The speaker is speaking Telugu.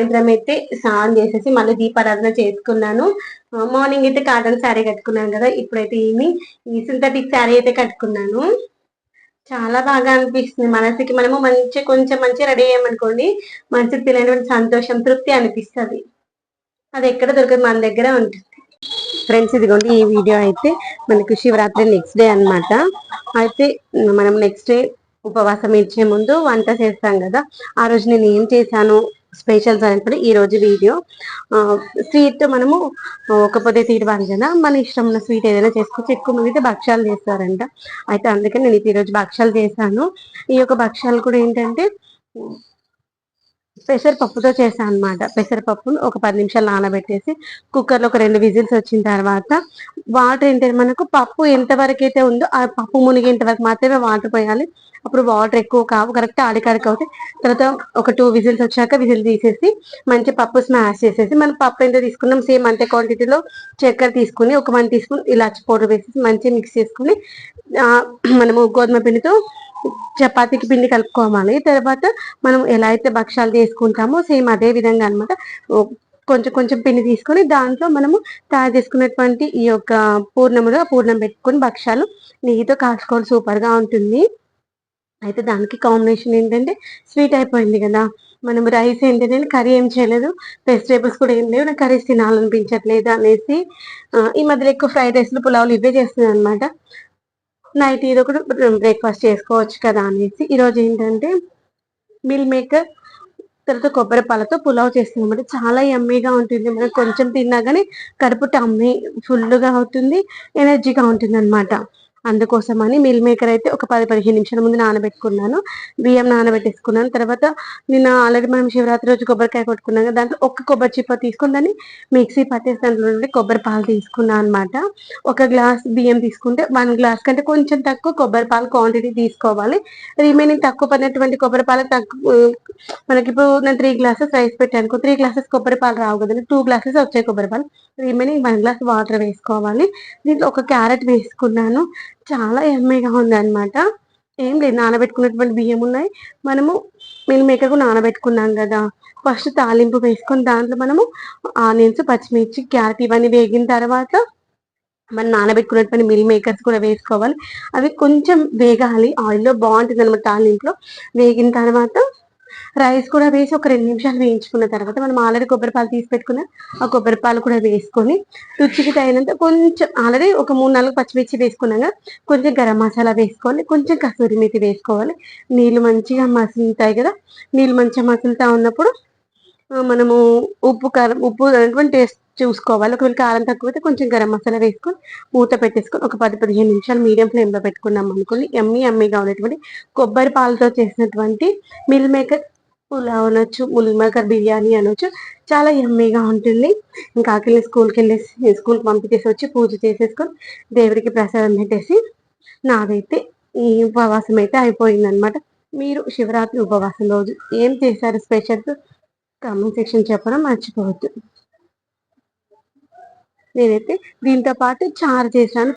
సాయంత్రం అయితే స్నానం చేసేసి మళ్ళీ దీపారాధన చేసుకున్నాను. మార్నింగ్ అయితే కాటన్ శారీ కట్టుకున్నాను కదా ఇప్పుడైతే ఈవినింగ్ ఈ సింథటిక్ శారీ అయితే కట్టుకున్నాను. చాలా బాగా అనిపిస్తుంది మనసుకి. మనము మంచి కొంచెం మంచి రెడీ అయ్యామనుకోండి మనసుకి తెలియనటువంటి సంతోషం తృప్తి అనిపిస్తుంది. అది ఎక్కడ దొరకదు మన దగ్గర ఉంటుంది. ఫ్రెండ్స్ ఇదిగోండి ఈ వీడియో అయితే మనకు శివరాత్రి నెక్స్ట్ డే అన్నమాట. అయితే మనం నెక్స్ట్ డే ఉపవాసం ఇచ్చే ముందు వంట చేస్తాం కదా ఆ రోజు నేను ఏం చేశాను స్పెషల్స్ అనేది ఈ రోజు వీడియో. స్వీట్ మనము ఒక పొద్దు తీరవాలి కదా మన ఇష్టం ఉన్న స్వీట్ ఏదైనా చేసుకోవచ్చు ఎక్కువ మంది అయితే భక్ష్యాలు చేస్తారంట. అయితే అందుకని నేను ఈరోజు భక్ష్యాలు చేశాను. ఈ యొక్క భక్ష్యాలు కూడా ఏంటంటే పెసరపప్పుతో చేశాను అనమాట పెసరపప్పును ఒక పది నిమిషాలు నానబెట్టేసి కుక్కర్లో ఒక రెండు విజిల్స్ వచ్చిన తర్వాత వాటర్ ఏంటంటే మనకు పప్పు ఎంతవరకు అయితే ఉందో ఆ పప్పు మునిగేంత వరకు మాత్రమే వాటర్ పోయాలి. అప్పుడు వాటర్ ఎక్కువ కావు. కరెక్ట్ ఆడికాడికి అవుతాయి తర్వాత ఒక టూ విజిల్స్ వచ్చాక విజిల్ తీసేసి మంచి పప్పు స్మాష్ చేసేసి మనం పప్పు ఎంత తీసుకున్నాం సేమ్ అంతే క్వాంటిటీలో చక్కెర తీసుకుని ఒక వన్ టీ స్పూన్ ఇలాచి పౌడర్ వేసేసి మంచిగా మిక్స్ చేసుకుని మనము గోధుమ పిండితో చపాతీకి పిండి కలుపుకోవాలి. తర్వాత మనం ఎలా అయితే భక్షాలు చేసుకుంటామో సేమ్ అదే విధంగా అనమాట కొంచెం కొంచెం పిండి తీసుకొని దాంట్లో మనము తయారు చేసుకున్నటువంటి ఈ యొక్క పూర్ణములో పూర్ణం పెట్టుకొని భక్షాలు నెయ్యితో కాచుకోవాలి సూపర్గా ఉంటుంది. అయితే దానికి కాంబినేషన్ ఏంటంటే స్వీట్ అయిపోయింది కదా. మనం రైస్ ఏంటంటే కర్రీ ఏం చేయలేదు. వెజిటేబుల్స్ కూడా ఏం లేవు. నాకు కర్రీస్ తినాలనిపించట్లేదు అనేసి ఈ మధ్యలో ఎక్కువ ఫ్రైడ్ రైస్లు పులావులు ఇవే చేస్తున్నాను అనమాట నైట్ ఇది ఒకటి బ్రేక్ఫాస్ట్ చేసుకోవచ్చు కదా అనేసి. ఈరోజు ఏంటంటే మిల్ మేకర్ తర్వాత కొబ్బరి పాలతో పులావ్ చేస్తున్నాం చాలా ఎమ్మీగా ఉంటుంది. మనం కొంచెం తిన్నా కానీ కడుపు టమ్మి ఫుల్గా అవుతుంది ఎనర్జీగా ఉంటుంది అనమాట అందుకోసమని మిల్ మేకర్ అయితే ఒక పది పదిహేను నిమిషాల ముందు నానబెట్టుకున్నాను. బియ్యం నానబెట్టేసుకున్నాను. తర్వాత నిన్న ఆల్రెడీ మనం శివరాత్రి రోజు కొబ్బరికాయ కొట్టుకున్నాం కదా దాంట్లో ఒక్క కొబ్బరి చిప్ప తీసుకుని దాన్ని మిక్సీ పట్టేసి దాంట్లో నుండి కొబ్బరి పాలు తీసుకున్నాను అనమాట ఒక గ్లాస్ బియ్యం తీసుకుంటే వన్ గ్లాస్ కంటే కొంచెం తక్కువ కొబ్బరి పాలు క్వాంటిటీ తీసుకోవాలి. రిమైనింగ్ తక్కువ పడినటువంటి కొబ్బరి పాలు తక్కువ మనకి ఇప్పుడు నేను త్రీ గ్లాసెస్ రైస్ పెట్టాను త్రీ గ్లాసెస్ కొబ్బరి పాలు రావు కదండి. టూ గ్లాసెస్ వచ్చాయి కొబ్బరి పాలు. రిమైనింగ్ వన్ గ్లాస్ వాటర్ వేసుకోవాలి. దీంట్లో ఒక క్యారెట్ వేసుకున్నాను. చాలా ఎమ్మెగా ఉంది అనమాట ఏం లేదు నానబెట్టుకున్నటువంటి బియ్యం ఉన్నాయి. మనము మిల్ మేకకు నానబెట్టుకున్నాం కదా. ఫస్ట్ తాలింపు వేసుకొని దాంట్లో మనము ఆనియన్స్ పచ్చిమిర్చి క్యారెట్ ఇవన్నీ వేగిన తర్వాత మనం నానబెట్టుకున్నటువంటి మిల్ మేకర్స్ కూడా వేసుకోవాలి. అవి కొంచెం వేగాలి. ఆయిల్లో బాగుంటుంది అనమాట తాలింపులో. వేగిన తర్వాత రైస్ కూడా వేసి ఒక రెండు నిమిషాలు వేయించుకున్న తర్వాత మనం ఆల్రెడీ కొబ్బరి పాలు తీసి పెట్టుకున్న ఆ కొబ్బరి పాలు కూడా వేసుకొని రుచికి తగినంత కొంచెం ఆల్రెడీ ఒక మూడు నాలుగు పచ్చిమిర్చి వేసుకున్నాక కొంచెం గరం మసాలా వేసుకోవాలి కొంచెం కసూరి మెతి వేసుకోవాలి. నీళ్ళు మంచిగా మసులుతాయి కదా? నీళ్ళు మంచిగా మసులుతా ఉన్నప్పుడు మనము ఉప్పు కారం ఉప్పు అనేటువంటి టేస్ట్ చూసుకోవాలి. ఒకవేళ కారం తక్కువైతే కొంచెం గరం మసాలా వేసుకొని మూత పెట్టేసుకొని ఒక పది పదిహేను నిమిషాలు మీడియం ఫ్లేమ్లో పెట్టుకున్నాం అనుకోండి ఎమ్మి ఎమ్మిగా ఉన్నటువంటి కొబ్బరి పాలతో చేసినటువంటి మిల్ మేకర్ పులావ్ అనొచ్చు ముల్మకర్ బిర్యానీ అనొచ్చు. చాలా ఎమ్మీగా ఉంటుంది. ఇంకా ఆకలి స్కూల్కి వెళ్ళేసి స్కూల్కి పంపించేసి వచ్చి పూజ చేసేసుకొని దేవుడికి ప్రసాదం పెట్టేసి నాదైతే ఈ ఉపవాసం అయితే అయిపోయిందనమాట మీరు శివరాత్రి ఉపవాసం రోజు ఏం చేశారు స్పెషల్స్ కామెంట్ సెక్షన్ చెప్పడం మర్చిపోవద్దు. నేనైతే దీంతో పాటు చారు చేశాను.